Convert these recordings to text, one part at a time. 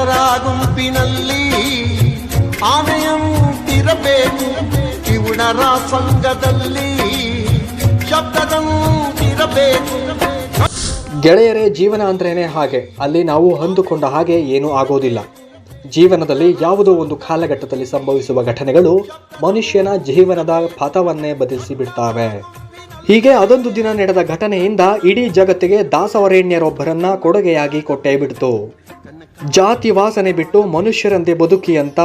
ಗೆಳೆಯರ ಗುಂಪಿನಲ್ಲಿ ಆನೆಯಂತಿರಬೇಕು ಕಿವುಡರ ಸಂಘದಲ್ಲಿ ಶಬ್ದದಂತಿರಬೇಕು. ಗೆಳೆಯರೇ, ಜೀವನ ಅಂದ್ರೇನೆ ಹಾಗೆ. ಅಲ್ಲಿ ನಾವು ಅಂದುಕೊಂಡ ಹಾಗೆ ಏನೂ ಆಗೋದಿಲ್ಲ. ಜೀವನದಲ್ಲಿ ಯಾವುದೋ ಒಂದು ಕಾಲಘಟ್ಟದಲ್ಲಿ ಸಂಭವಿಸುವ ಘಟನೆಗಳು ಮನುಷ್ಯನ ಜೀವನದ ಪಥವನ್ನೇ ಬದಲಿಸಿ ಬಿಡ್ತಾವೆ ಹೀಗೆ ಅದೊಂದು ದಿನ ನಡೆದ ಘಟನೆಯಿಂದ ಇಡೀ ಜಗತ್ತಿಗೆ ದಾಸವರೇಣ್ಯರೊಬ್ಬರನ್ನ ಕೊಡುಗೆಯಾಗಿ ಕೊಟ್ಟೇ ಬಿಡ್ತು. ಜಾತಿ ವಾಸನೆ ಬಿಟ್ಟು ಮನುಷ್ಯರಂತೆ ಬದುಕಿ ಅಂತ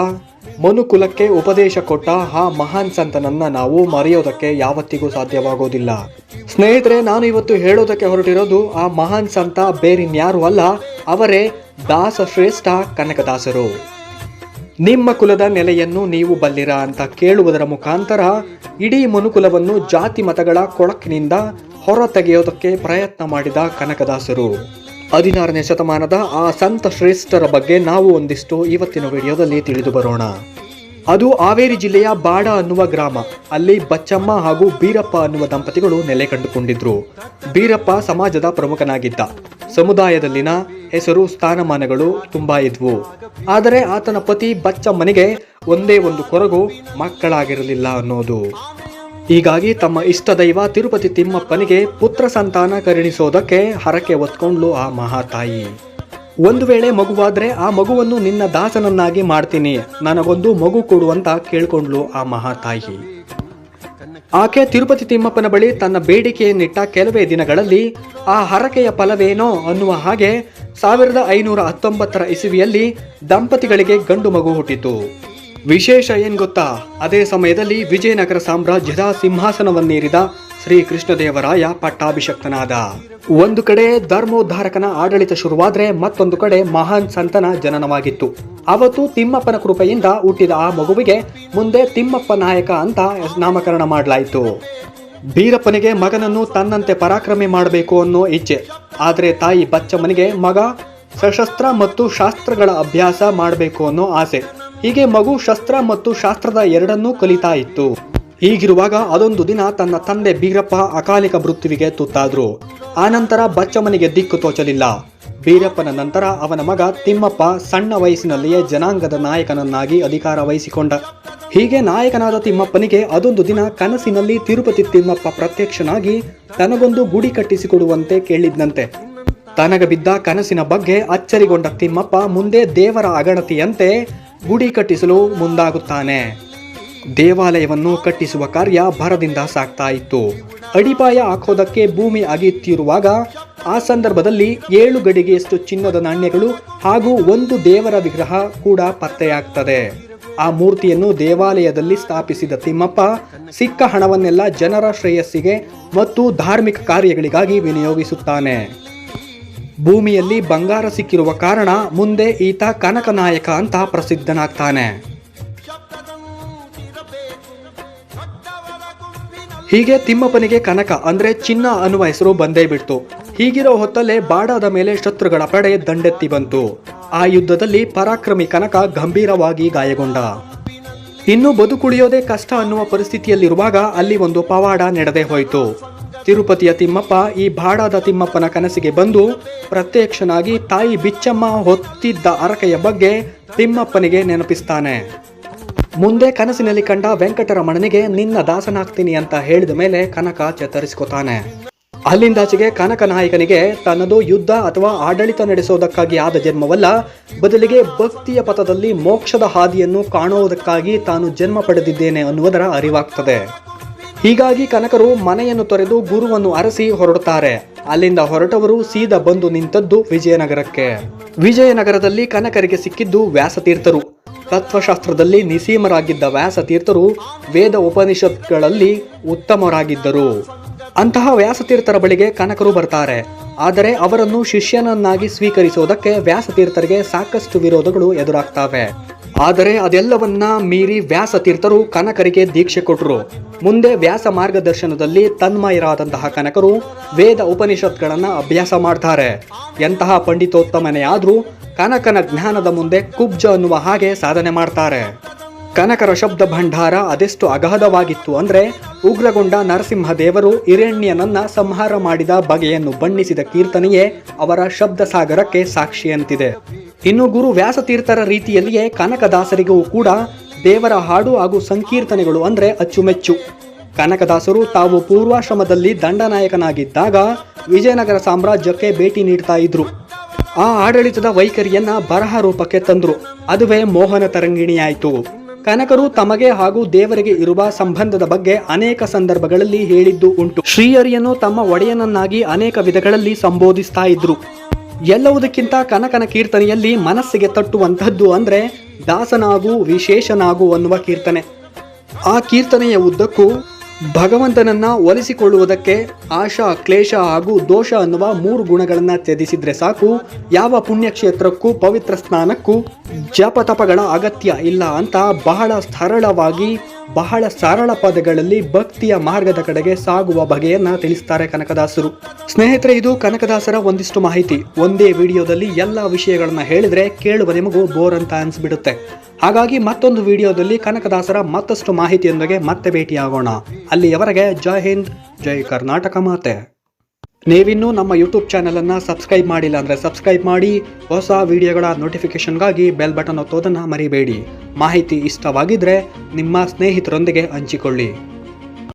ಮನುಕುಲಕ್ಕೆ ಉಪದೇಶ ಕೊಟ್ಟ ಆ ಮಹಾನ್ ಸಂತನನ್ನ ನಾವು ಮರೆಯೋದಕ್ಕೆ ಯಾವತ್ತಿಗೂ ಸಾಧ್ಯವಾಗೋದಿಲ್ಲ. ಸ್ನೇಹಿತರೆ, ನಾನು ಇವತ್ತು ಹೇಳೋದಕ್ಕೆ ಹೊರಟಿರೋದು ಆ ಮಹಾನ್ ಸಂತ ಬೇರಿನ್ಯಾರು ಅಲ್ಲ, ಅವರೇ ದಾಸ ಶ್ರೇಷ್ಠ ಕನಕದಾಸರು. ನಿಮ್ಮ ಕುಲದ ನೆಲೆಯನ್ನು ನೀವು ಬಲ್ಲಿರ ಅಂತ ಕೇಳುವುದರ ಮುಖಾಂತರ ಇಡೀ ಮನುಕುಲವನ್ನು ಜಾತಿ ಮತಗಳ ಕೊಳಕಿನಿಂದ ಹೊರತೆಗೆಯೋದಕ್ಕೆ ಪ್ರಯತ್ನ ಮಾಡಿದ ಕನಕದಾಸರು. ಹದಿನಾರನೇ ಶತಮಾನದ ಆ ಸಂತ ಶ್ರೇಷ್ಠರ ಬಗ್ಗೆ ನಾವು ಒಂದಿಷ್ಟು ಇವತ್ತಿನ ವಿಡಿಯೋದಲ್ಲಿ ತಿಳಿದು ಬರೋಣ. ಅದು ಹಾವೇರಿ ಜಿಲ್ಲೆಯ ಬಾಡ ಅನ್ನುವ ಗ್ರಾಮ. ಅಲ್ಲಿ ಬಚ್ಚಮ್ಮ ಹಾಗೂ ಬೀರಪ್ಪ ಅನ್ನುವ ದಂಪತಿಗಳು ನೆಲೆ ಕಂಡುಕೊಂಡಿದ್ರು. ಬೀರಪ್ಪ ಸಮಾಜದ ಪ್ರಮುಖನಾಗಿದ್ದ. ಸಮುದಾಯದಲ್ಲಿನ ಹೆಸರು, ಸ್ಥಾನಮಾನಗಳು ತುಂಬಾ ಇದ್ವು. ಆದರೆ ಆತನ ಪತಿ ಬಚ್ಚಮ್ಮನಿಗೆ ಒಂದೇ ಒಂದು ಕೊರಗು ಮಕ್ಕಳಾಗಿರಲಿಲ್ಲ ಅನ್ನೋದು. ಹೀಗಾಗಿ ತಮ್ಮ ಇಷ್ಟ ದೈವ ತಿರುಪತಿ ತಿಮ್ಮಪ್ಪನಿಗೆ ಪುತ್ರ ಸಂತಾನ ಕರುಣಿಸೋದಕ್ಕೆ ಹರಕೆ ಹೊತ್ಕೊಂಡ್ಲು ಆ ಮಹಾತಾಯಿ. ಒಂದು ವೇಳೆ ಮಗುವಾದ್ರೆ ಆ ಮಗುವನ್ನು ನಿನ್ನ ದಾಸನನ್ನಾಗಿ ಮಾಡ್ತೀನಿ, ನನಗೊಂದು ಮಗು ಕೊಡು ಅಂತ ಕೇಳ್ಕೊಂಡ್ಲು ಆ ಮಹಾತಾಯಿ. ಆಕೆ ತಿರುಪತಿ ತಿಮ್ಮಪ್ಪನ ಬಳಿ ತನ್ನ ಬೇಡಿಕೆಯನ್ನಿಟ್ಟ ಕೆಲವೇ ದಿನಗಳಲ್ಲಿ, ಆ ಹರಕೆಯ ಫಲವೇನೋ ಅನ್ನುವ ಹಾಗೆ ಸಾವಿರದ ಐನೂರ ಹತ್ತೊಂಬತ್ತರ ಇಸುವಿಯಲ್ಲಿ ದಂಪತಿಗಳಿಗೆ ಗಂಡು ಮಗು ಹುಟ್ಟಿತು. ವಿಶೇಷ ಏನ್ ಗೊತ್ತಾ? ಅದೇ ಸಮಯದಲ್ಲಿ ವಿಜಯನಗರ ಸಾಮ್ರಾಜ್ಯದ ಸಿಂಹಾಸನವನ್ನೇರಿದ ಶ್ರೀ ಕೃಷ್ಣದೇವರಾಯ ಪಟ್ಟಾಭಿಷಕ್ತನಾದ. ಒಂದು ಕಡೆ ಧರ್ಮೋದ್ಧಾರಕನ ಆಡಳಿತ ಶುರುವಾದ್ರೆ ಮತ್ತೊಂದು ಕಡೆ ಮಹಾನ್ ಸಂತನ ಜನನವಾಗಿತ್ತು. ಅವತ್ತು ತಿಮ್ಮಪ್ಪನ ಕೃಪೆಯಿಂದ ಹುಟ್ಟಿದ ಆ ಮಗುವಿಗೆ ಮುಂದೆ ತಿಮ್ಮಪ್ಪ ನಾಯಕ ಅಂತ ನಾಮಕರಣ ಮಾಡಲಾಯಿತು. ಬೀರಪ್ಪನಿಗೆ ಮಗನನ್ನು ತನ್ನಂತೆ ಪರಾಕ್ರಮೆ ಮಾಡಬೇಕು ಅನ್ನೋ ಇಚ್ಛೆ. ಆದರೆ ತಾಯಿ ಬಚ್ಚಮ್ಮನಿಗೆ ಮಗ ಸಶಸ್ತ್ರ ಮತ್ತು ಶಾಸ್ತ್ರಗಳ ಅಭ್ಯಾಸ ಮಾಡಬೇಕು ಅನ್ನೋ ಆಸೆ. ಹೀಗೆ ಮಗು ಶಸ್ತ್ರ ಮತ್ತು ಶಾಸ್ತ್ರದ ಎರಡನ್ನೂ ಕಲಿತಾ ಇತ್ತು. ಹೀಗಿರುವಾಗ ಅದೊಂದು ದಿನ ತನ್ನ ತಂದೆ ಬೀರಪ್ಪ ಅಕಾಲಿಕ ಮೃತ್ಯುವಿಗೆ ತುತ್ತಾದ್ರು. ಆನಂತರ ಬಚ್ಚಮನಿಗೆ ದಿಕ್ಕು ತೋಚಲಿಲ್ಲ. ಬೀರಪ್ಪನ ನಂತರ ಅವನ ಮಗ ತಿಮ್ಮಪ್ಪ ಸಣ್ಣ ವಯಸ್ಸಿನಲ್ಲಿಯೇ ಜನಾಂಗದ ನಾಯಕನನ್ನಾಗಿ ಅಧಿಕಾರ ವಹಿಸಿಕೊಂಡ. ಹೀಗೆ ನಾಯಕನಾದ ತಿಮ್ಮಪ್ಪನಿಗೆ ಅದೊಂದು ದಿನ ಕನಸಿನಲ್ಲಿ ತಿರುಪತಿ ತಿಮ್ಮಪ್ಪ ಪ್ರತ್ಯಕ್ಷನಾಗಿ ತನಗೊಂದು ಗುಡಿ ಕಟ್ಟಿಸಿಕೊಡುವಂತೆ ಕೇಳಿದ್ನಂತೆ. ತನಗ ಬಿದ್ದ ಕನಸಿನ ಬಗ್ಗೆ ಅಚ್ಚರಿಗೊಂಡ ತಿಮ್ಮಪ್ಪ ಮುಂದೆ ದೇವರ ಅಗಣತಿಯಂತೆ ಗುಡಿ ಕಟ್ಟಿಸಲು ಮುಂದಾಗುತ್ತಾನೆ. ದೇವಾಲಯವನ್ನು ಕಟ್ಟಿಸುವ ಕಾರ್ಯ ಭರದಿಂದ ಸಾಗ್ತಾ ಇತ್ತು. ಅಡಿಪಾಯ ಹಾಕೋದಕ್ಕೆ ಭೂಮಿ ಅಗೆಯುತ್ತಿರುವಾಗ ಆ ಸಂದರ್ಭದಲ್ಲಿ ಏಳು ಗಡಿಗೆಯಷ್ಟು ಚಿನ್ನದ ನಾಣ್ಯಗಳು ಹಾಗೂ ಒಂದು ದೇವರ ವಿಗ್ರಹ ಕೂಡ ಪತ್ತೆಯಾಗ್ತದೆ. ಆ ಮೂರ್ತಿಯನ್ನು ದೇವಾಲಯದಲ್ಲಿ ಸ್ಥಾಪಿಸಿದ ತಿಮ್ಮಪ್ಪ ಸಿಕ್ಕ ಹಣವನ್ನೆಲ್ಲ ಜನರ ಶ್ರೇಯಸ್ಸಿಗೆ ಮತ್ತು ಧಾರ್ಮಿಕ ಕಾರ್ಯಗಳಿಗಾಗಿ ವಿನಿಯೋಗಿಸುತ್ತಾನೆ. ಭೂಮಿಯಲ್ಲಿ ಬಂಗಾರ ಸಿಕ್ಕಿರುವ ಕಾರಣ ಮುಂದೆ ಈತ ಕನಕನಾಯಕ ಅಂತ ಪ್ರಸಿದ್ಧನಾಗ್ತಾನೆ. ಹೀಗೆ ತಿಮ್ಮಪ್ಪನಿಗೆ ಕನಕ ಅಂದ್ರೆ ಚಿನ್ನ ಅನ್ನುವ ಹೆಸರು ಬಂದೇ ಬಿಡ್ತು. ಹೀಗಿರೋ ಹೊತ್ತಲ್ಲೇ ಬಾಡಾದ ಮೇಲೆ ಶತ್ರುಗಳ ಪಡೆ ದಂಡೆತ್ತಿ ಬಂತು. ಆ ಯುದ್ಧದಲ್ಲಿ ಪರಾಕ್ರಮಿ ಕನಕ ಗಂಭೀರವಾಗಿ ಗಾಯಗೊಂಡ. ಇನ್ನು ಬದುಕುಳಿಯೋದೇ ಕಷ್ಟ ಅನ್ನುವ ಪರಿಸ್ಥಿತಿಯಲ್ಲಿರುವಾಗ ಅಲ್ಲಿ ಒಂದು ಪವಾಡ ನಡೆದೇ ಹೋಯಿತು. ತಿರುಪತಿಯ ತಿಮ್ಮಪ್ಪ ಈ ಬಾಡಾದ ತಿಮ್ಮಪ್ಪನ ಕನಸಿಗೆ ಬಂದು ಪ್ರತ್ಯಕ್ಷನಾಗಿ ತಾಯಿ ಬಿಚ್ಚಮ್ಮ ಹೊತ್ತಿದ್ದ ಅರಕೆಯ ಬಗ್ಗೆ ತಿಮ್ಮಪ್ಪನಿಗೆ ನೆನಪಿಸ್ತಾನೆ. ಮುಂದೆ ಕನಸಿನಲ್ಲಿ ಕಂಡ ವೆಂಕಟರಮಣನಿಗೆ ನಿನ್ನ ದಾಸನಾಗ್ತೀನಿ ಅಂತ ಹೇಳಿದ ಮೇಲೆ ಕನಕ ಚೇತರಿಸ್ಕೊತಾನೆ. ಅಲ್ಲಿಂದಾಚೆಗೆ ಕನಕ ನಾಯಕನಿಗೆ ತನ್ನದು ಯುದ್ಧ ಅಥವಾ ಆಡಳಿತ ನಡೆಸೋದಕ್ಕಾಗಿ ಆದ ಜನ್ಮವಲ್ಲ, ಬದಲಿಗೆ ಭಕ್ತಿಯ ಪಥದಲ್ಲಿ ಮೋಕ್ಷದ ಹಾದಿಯನ್ನು ಕಾಣುವುದಕ್ಕಾಗಿ ತಾನು ಜನ್ಮ ಪಡೆದಿದ್ದೇನೆ ಅನ್ನುವುದರ ಅರಿವಾಗ್ತದೆ. ಹೀಗಾಗಿ ಕನಕರು ಮನೆಯನ್ನು ತೊರೆದು ಗುರುವನ್ನು ಅರಸಿ ಹೊರಡುತ್ತಾರೆ. ಅಲ್ಲಿಂದ ಹೊರಟವರು ಸೀದಾ ಬಂದು ನಿಂತದ್ದು ವಿಜಯನಗರಕ್ಕೆ. ವಿಜಯನಗರದಲ್ಲಿ ಕನಕರಿಗೆ ಸಿಕ್ಕಿದ್ದು ವ್ಯಾಸತೀರ್ಥರು. ತತ್ವಶಾಸ್ತ್ರದಲ್ಲಿ ನಿಸೀಮರಾಗಿದ್ದ ವ್ಯಾಸತೀರ್ಥರು ವೇದ ಉಪನಿಷತ್ಗಳಲ್ಲಿ ಉತ್ತಮರಾಗಿದ್ದರು. ಅಂತಹ ವ್ಯಾಸತೀರ್ಥರ ಬಳಿಗೆ ಕನಕರು ಬರ್ತಾರೆ. ಆದರೆ ಅವರನ್ನು ಶಿಷ್ಯನನ್ನಾಗಿ ಸ್ವೀಕರಿಸುವುದಕ್ಕೆ ವ್ಯಾಸತೀರ್ಥರಿಗೆ ಸಾಕಷ್ಟು ವಿರೋಧಗಳು ಎದುರಾಗ್ತವೆ. ಆದರೆ ಅದೆಲ್ಲವನ್ನ ಮೀರಿ ವ್ಯಾಸ ತೀರ್ಥರು ಕನಕರಿಗೆ ದೀಕ್ಷೆ ಕೊಟ್ಟರು ಮುಂದೆ ವ್ಯಾಸ ಮಾರ್ಗದರ್ಶನದಲ್ಲಿ ತನ್ಮಯರಾದಂತಹ ಕನಕರು ವೇದ ಉಪನಿಷತ್ಗಳನ್ನು ಅಭ್ಯಾಸ ಮಾಡ್ತಾರೆ. ಎಂತಹ ಪಂಡಿತೋತ್ತಮನೇ ಆದ್ರೂ ಕನಕನ ಜ್ಞಾನದ ಮುಂದೆ ಕುಬ್ಜ ಅನ್ನುವ ಹಾಗೆ ಸಾಧನೆ ಮಾಡ್ತಾರೆ. ಕನಕರ ಶಬ್ದ ಭಂಡಾರ ಅದೆಷ್ಟು ಅಗಾಧವಾಗಿತ್ತು ಅಂದ್ರೆ ಉಗ್ರಗೊಂಡ ನರಸಿಂಹದೇವರು ಹಿರಣ್ಯನನ್ನ ಸಂಹಾರ ಮಾಡಿದ ಬಗೆಯನ್ನು ಬಣ್ಣಿಸಿದ ಕೀರ್ತನೆಯೇ ಅವರ ಶಬ್ದ ಸಾಗರಕ್ಕೆ ಸಾಕ್ಷಿಯಂತಿದೆ. ಇನ್ನು ಗುರು ವ್ಯಾಸತೀರ್ಥರ ರೀತಿಯಲ್ಲಿಯೇ ಕನಕದಾಸರಿಗೂ ಕೂಡ ದೇವರ ಹಾಡು ಹಾಗೂ ಸಂಕೀರ್ತನೆಗಳು ಅಂದರೆ ಅಚ್ಚುಮೆಚ್ಚು. ಕನಕದಾಸರು ತಾವು ಪೂರ್ವಾಶ್ರಮದಲ್ಲಿ ದಂಡನಾಯಕನಾಗಿದ್ದಾಗ ವಿಜಯನಗರ ಸಾಮ್ರಾಜ್ಯಕ್ಕೆ ಭೇಟಿ ನೀಡ್ತಾ ಇದ್ರು. ಆ ಆಡಳಿತದ ವೈಖರಿಯನ್ನ ಬರಹ ರೂಪಕ್ಕೆ ತಂದ್ರು. ಅದುವೇ ಮೋಹನ ತರಂಗಿಣಿಯಾಯಿತು. ಕನಕರು ತಮಗೆ ಹಾಗೂ ದೇವರಿಗೆ ಇರುವ ಸಂಬಂಧದ ಬಗ್ಗೆ ಅನೇಕ ಸಂದರ್ಭಗಳಲ್ಲಿ ಹೇಳಿದ್ದು ಉಂಟು. ಶ್ರೀಹರಿಯನ್ನು ತಮ್ಮ ಒಡೆಯನನ್ನಾಗಿ ಅನೇಕ ವಿಧಗಳಲ್ಲಿ ಸಂಬೋಧಿಸ್ತಾ ಇದ್ರು. ಎಲ್ಲವುದಕ್ಕಿಂತ ಕನಕನ ಕೀರ್ತನೆಯಲ್ಲಿ ಮನಸ್ಸಿಗೆ ತಟ್ಟುವಂಥದ್ದು ಅಂದರೆ ದಾಸನಾಗು, ವಿಶೇಷನಾಗು ಅನ್ನುವ ಕೀರ್ತನೆ. ಆ ಕೀರ್ತನೆಯ ಉದ್ದಕ್ಕೂ ಭಗವಂತನನ್ನ ಒಲಿಸಿಕೊಳ್ಳುವುದಕ್ಕೆ ಆಶಾ, ಕ್ಲೇಶ ಹಾಗೂ ದೋಷ ಅನ್ನುವ ಮೂರು ಗುಣಗಳನ್ನ ತ್ಯಜಿಸಿದ್ರೆ ಸಾಕು. ಯಾವ ಪುಣ್ಯಕ್ಷೇತ್ರಕ್ಕೂ, ಪವಿತ್ರ ಸ್ನಾನಕ್ಕೂ ಜಪತಪಗಳ ಅಗತ್ಯ ಇಲ್ಲ ಅಂತ ಬಹಳ ಸರಳವಾಗಿ ಬಹಳ ಸರಳ ಪದಗಳಲ್ಲಿ ಭಕ್ತಿಯ ಮಾರ್ಗದ ಕಡೆಗೆ ಸಾಗುವ ಬಗೆಯನ್ನ ತಿಳಿಸ್ತಾರೆ ಕನಕದಾಸರು. ಸ್ನೇಹಿತರೆ, ಇದು ಕನಕದಾಸರ ಒಂದಿಷ್ಟು ಮಾಹಿತಿ. ಒಂದೇ ವಿಡಿಯೋದಲ್ಲಿ ಎಲ್ಲ ವಿಷಯಗಳನ್ನ ಹೇಳಿದ್ರೆ ಕೇಳುವ ನಿಮಗೂ ಬೋರ್ ಅಂತ ಅನ್ಸ್ಬಿಡುತ್ತೆ. ಹಾಗಾಗಿ ಮತ್ತೊಂದು ವಿಡಿಯೋದಲ್ಲಿ ಕನಕದಾಸರ ಮತ್ತಷ್ಟು ಮಾಹಿತಿಯೊಂದಿಗೆ ಮತ್ತೆ ಭೇಟಿಯಾಗೋಣ. ಅಲ್ಲಿಯವರೆಗೆ ಜೈ ಹಿಂದ್, ಜೈ ಕರ್ನಾಟಕ ಮಾತೆ. ನೀವಿನ್ನೂ ನಮ್ಮ ಯೂಟ್ಯೂಬ್ ಚಾನಲನ್ನು ಸಬ್ಸ್ಕ್ರೈಬ್ ಮಾಡಿಲ್ಲ ಅಂದರೆ ಸಬ್ಸ್ಕ್ರೈಬ್ ಮಾಡಿ, ಹೊಸ ವಿಡಿಯೋಗಳ ನೋಟಿಫಿಕೇಷನ್ಗಾಗಿ ಬೆಲ್ ಬಟನ್ ಒತ್ತೋದನ್ನು ಮರಿಬೇಡಿ. ಮಾಹಿತಿ ಇಷ್ಟವಾಗಿದ್ದರೆ ನಿಮ್ಮ ಸ್ನೇಹಿತರೊಂದಿಗೆ ಹಂಚಿಕೊಳ್ಳಿ.